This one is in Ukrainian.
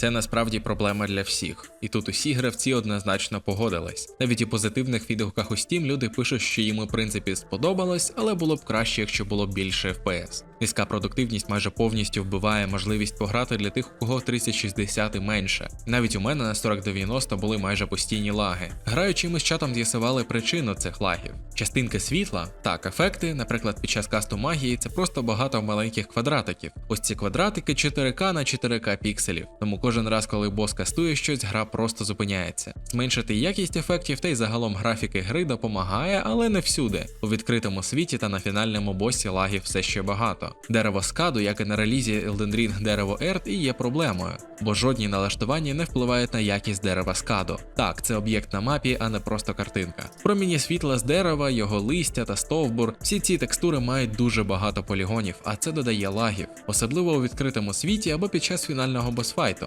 Це насправді проблема для всіх, і тут усі гравці однозначно погодились. Навіть у позитивних відгуках у Steam люди пишуть, що їм у принципі сподобалось, але було б краще, якщо було б більше FPS. Низька продуктивність майже повністю вбиває можливість пограти для тих, у кого 3060 і менше. Навіть у мене на 4090 були майже постійні лаги. Граючи, ми з чатом з'ясували причину цих лагів. Частинки світла, так, ефекти, наприклад, під час касту магії, це просто багато маленьких квадратиків. Ось ці квадратики 4К на 4К пікселів. Тому кожен раз, коли бос кастує щось, гра просто зупиняється. Зменшити якість ефектів та й загалом графіки гри допомагає, але не всюди. У відкритому світі та на фінальному босі лагів все ще багато. Дерево скаду, як і на релізі Elden Ring дерево Ерт, і є проблемою, бо жодні налаштування не впливають на якість дерева скаду. Так, це об'єкт на мапі, а не просто картинка. Проміні світла з дерева, його листя та стовбур. Всі ці текстури мають дуже багато полігонів, а це додає лагів, особливо у відкритому світі або під час фінального босфайту.